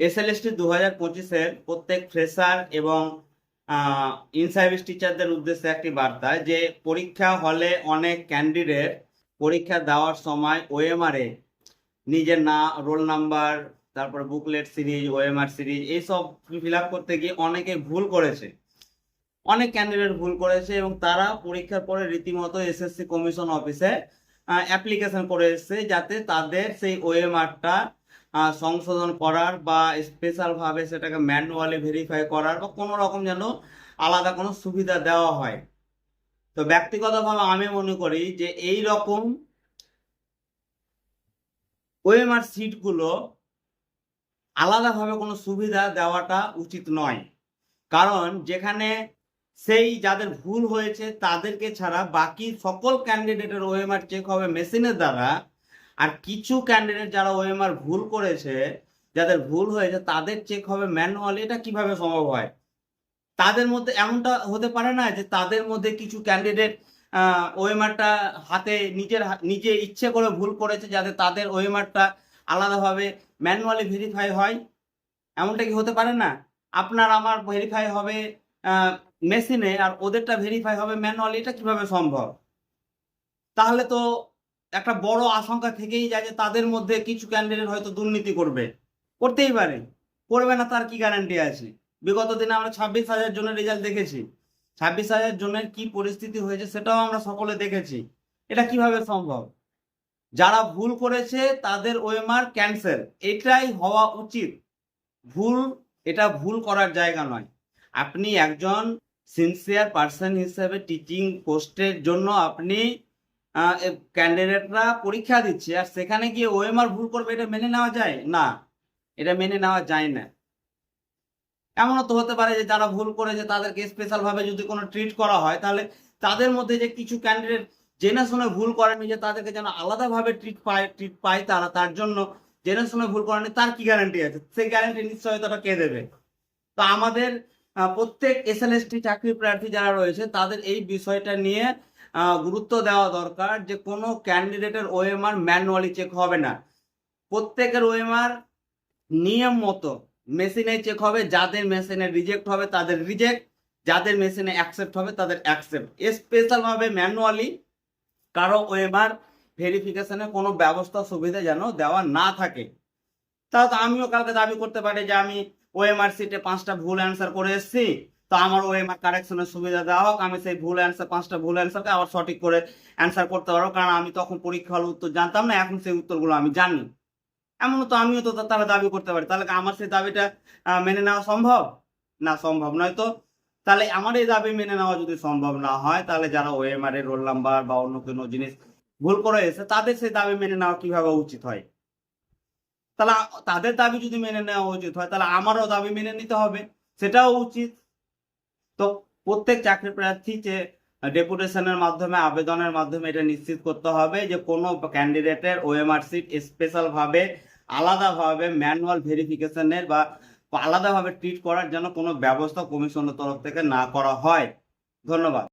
SLST দু হাজার পঁচিশের প্রত্যেক ফ্রেশার এবং ইন সার্ভিস টিচারদের উদ্দেশ্যে একটি বার্তা যে পরীক্ষা হলে অনেক ক্যান্ডিডেট পরীক্ষা দেওয়ার সময় ওএমআরে নিজের না রোল নাম্বার তারপর বুকলেট সিরিজ ওএমআর সিরিজ এইসব ফিল আপ করতে গিয়ে অনেকে ভুল করেছে। অনেক ক্যান্ডিডেট ভুল করেছে এবং তারা পরীক্ষার পরে রীতিমতো এসএসসি কমিশন অফিসে অ্যাপ্লিকেশন করে এসেছে যাতে তাদের সেই ওএমআরটা সংশোধন করার বা স্পেশালভাবে সেটাকে ম্যানুয়ালি ভেরিফাই করার বা কোনো রকম যেন আলাদা কোনো সুবিধা দেওয়া হয়। তো ব্যক্তিগতভাবে আমি মনে করি যে এই রকম ওএমআর সিটগুলো আলাদাভাবে কোনো সুবিধা দেওয়াটা উচিত নয়। কারণ যেখানে সেই যাদের ভুল হয়েছে তাদেরকে ছাড়া বাকি সকল ক্যান্ডিডেটের ওএমআর চেক হবে মেশিনের দ্বারা। আর কিছু ক্যান্ডিডেট যারা ওএমআর ভুল করেছে, যাদের ভুল হয়েছে, তাদের চেক হবে ম্যানুয়ালি এটা কীভাবে সম্ভব হয়? তাদের মধ্যে এমনটা হতে পারে না যে তাদের মধ্যে কিছু ক্যান্ডিডেট ওএমআরটা হাতে নিজের নিজে ইচ্ছে করে ভুল করেছে যাতে তাদের ওএমআরটা আলাদাভাবে ম্যানুয়ালি ভেরিফাই হয়? এমনটা কি হতে পারে না? আপনার আমার ভেরিফাই হবে মেশিনে আর ওদেরটা ভেরিফাই হবে ম্যানুয়ালি এটা কীভাবে সম্ভব? তাহলে তো একটা বড় আশঙ্কা থেকেই যায় যে তাদের মধ্যে কিছু ক্যান্ডিডেট হয়তো দুর্নীতি করবে। করতেই পারে। করবে না, তার কি গ্যারান্টি আছে? বিগত দিনে আমরা ছাব্বিশ হাজার জনের রেজাল্ট দেখেছি। ছাব্বিশ হাজার জনের কি পরিস্থিতি হয়েছে সেটাও আমরা সকলে দেখেছি। এটা কীভাবে সম্ভব? যারা ভুল করেছে, তাদের ওএমআর ক্যান্সেল এটাই হওয়া উচিত। ভুল, এটা ভুল করার জায়গা নয়। আপনি একজন সিনসিয়ার পার্সন হিসেবে টিচিং পোস্টের জন্য আপনি ক্যান্ডিডেটরা পরীক্ষা দিচ্ছে আর সেখানে গিয়ে ওএমআর ভুল করবে, এটা মেনে নেওয়া যায়? না। এটা মেনে নেওয়া যায় না। এমনও তো হতে পারে যে যারা ভুল করেছে, তাদেরকে স্পেশাল ভাবে যদি কোনো ট্রিট করা হয়, তাহলে তাদের মধ্যে যে কিছু ক্যান্ডিডেট জেনে শুনে ভুল করেনি যে তাদেরকে যেন আলাদাভাবে ট্রিট পায় ট্রিট পায় তারা, তার জন্য জেনে শুনে ভুল করেনি, তার কি গ্যারান্টি আছে? সেই গ্যারান্টি নিশ্চয়তাটা কে দেবে? তো আমাদের প্রত্যেক এসএলএসটি চাকরি প্রার্থী যারা রয়েছে, তাদের এই বিষয়টা নিয়ে গুরুত্ব দেওয়া দরকার যে কোনো ক্যান্ডিডেটের ওএমআর ম্যানুয়ালি চেক হবে না। প্রত্যেকের ওএমআর নিয়ম মতো মেশিনে চেক হবে, যাদের মেশিনে রিজেক্ট হবে তাদের রিজেক্ট যাদের মেশিনে অ্যাকসেপ্ট হবে তাদের অ্যাকসেপ্ট স্পেশালভাবে ম্যানুয়ালি কারও ওএমআর ভেরিফিকেশনের কোনো ব্যবস্থা, সুবিধা যেন দেওয়া না থাকে। তাহলে আমিও কালকে দাবি করতে পারি যে আমি ওএমআর সিটে পাঁচটা ভুল অ্যান্সার করে এসেছি। তো আমার ওএমআর কারেকশনের সুবিধা দেওয়া হোক, আমি সেই ভুল অ্যান্সার পাঁচটা ভুল অ্যান্সারকে আবার সঠিক করে অ্যান্সার করতে পারব। কারণ আমি তখন পরীক্ষা হলে উত্তর জানতাম না, এখন সেই উত্তরগুলো আমি জানি। এমন তো আমিও তো তারা দাবি করতে পারি। তাহলে আমার সেই দাবিটা মেনে নেওয়া সম্ভব? না, সম্ভব নয় তো। তাহলে আমার এই দাবি মেনে নেওয়া যদি সম্ভব না হয়, তাহলে যারা ওএমআর এর রোল নাম্বার বা অন্য কোনো জিনিস ভুল করে এসে তাদের সেই দাবি মেনে নেওয়া কীভাবে উচিত হয়? তাহলে তাদের দাবি যদি মেনে নেওয়া উচিত হয়, তাহলে আমারও দাবি মেনে নিতে হবে। সেটাও উচিত। তো প্রত্যেক চাকরি প্রার্থী যে ডেপুটেশনের মাধ্যমে, আবেদনের মাধ্যমে এটা নিশ্চিত করতে হবে যে কোনো ক্যান্ডিডেটের ওএমআর সিট স্পেশাল ভাবে, আলাদাভাবে ম্যানুয়াল ভেরিফিকেশনের বা আলাদাভাবে ট্রিট করার জন্য কোনো ব্যবস্থা কমিশনের তরফ থেকে না করা হয়। ধন্যবাদ।